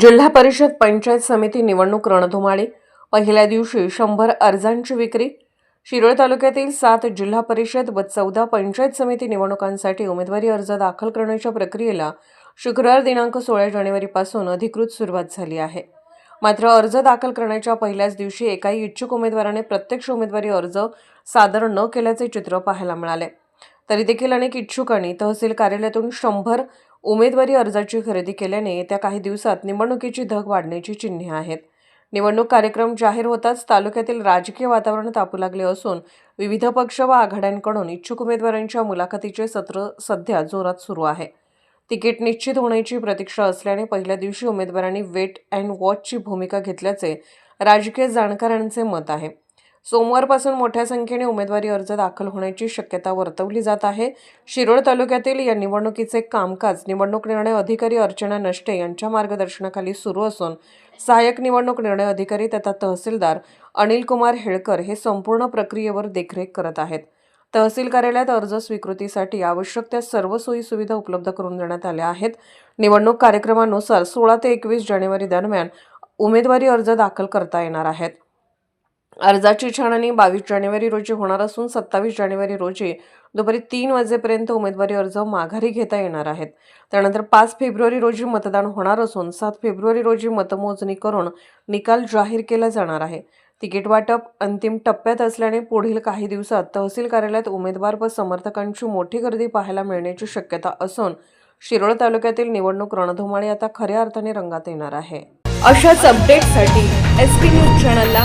जिल्हा परिषद पंचायत समिती निवडणूक रणधुमाळी. पहिल्या दिवशी शंभर अर्जांची विक्री. शिरोळ तालुक्यातील सात जिल्हा परिषद व चौदा पंचायत समिती निवडणुकांसाठी उमेदवारी अर्ज दाखल करण्याच्या प्रक्रियेला शुक्रवार दिनांक सोळा जानेवारीपासून अधिकृत सुरुवात झाली आहे. मात्र अर्ज दाखल करण्याच्या पहिल्याच दिवशी एकाही इच्छुक उमेदवाराने प्रत्यक्ष उमेदवारी अर्ज सादर न केल्याचे चित्र पाहायला मिळाले. तरी देखील अनेक इच्छुकांनी तहसील कार्यालयातून शंभर उमेदवारी अर्जाची खरेदी केल्याने येत्या काही दिवसात निवडणुकीची धग वाढण्याची चिन्हे आहेत. निवडणूक कार्यक्रम जाहीर होताच तालुक्यातील राजकीय वातावरण तापू लागले असून विविध पक्ष व आघाड्यांकडून इच्छुक उमेदवारांच्या मुलाखतीचे सत्र सध्या जोरात सुरू आहे. तिकीट निश्चित होण्याची प्रतीक्षा असल्याने पहिल्या दिवशी उमेदवारांनी वेट अँड वॉचची भूमिका घेतल्याचे राजकीय जाणकारांचे मत आहे. सोमवारपासून मोठ्या संख्येने उमेदवारी अर्ज दाखल होण्याची शक्यता वर्तवली जात आहे. शिरोळ तालुक्यातील या निवडणुकीचे कामकाज निवडणूक निर्णय अधिकारी अर्चना नष्टे यांच्या मार्गदर्शनाखाली सुरू असून सहाय्यक निवडणूक निर्णय अधिकारी तथा तहसीलदार अनिल कुमार हेळकर हे संपूर्ण प्रक्रियेवर देखरेख करत आहेत. तहसील कार्यालयात अर्ज स्वीकृतीसाठी आवश्यक त्या सर्व सोयी सुविधा उपलब्ध करून देण्यात आल्या आहेत. निवडणूक कार्यक्रमानुसार सोळा ते एकवीस जानेवारी दरम्यान उमेदवारी अर्ज दाखल करता येणार आहेत. अर्जाची छाननी बावीस जानेवारी रोजी होणार असून सत्तावीस जानेवारी रोजी दुपारी तीन वाजेपर्यंत उमेदवारी अर्ज माघारी घेता येणार आहेत. त्यानंतर पाच फेब्रुवारी रोजी मतदान होणार असून सात फेब्रुवारी रोजी मतमोजणी करून निकाल जाहीर केला जाणार आहे. तिकीट वाटप अंतिम टप्प्यात असल्याने पुढील काही दिवसात तहसील कार्यालयात उमेदवार व समर्थकांची मोठी गर्दी पाहायला मिळण्याची शक्यता असून शिरोळ तालुक्यातील निवडणूक रणधुमाळी आता खऱ्या अर्थाने रंगात येणार आहे. अशाच अपडेटसाठी एस पी न्यूज चॅनलला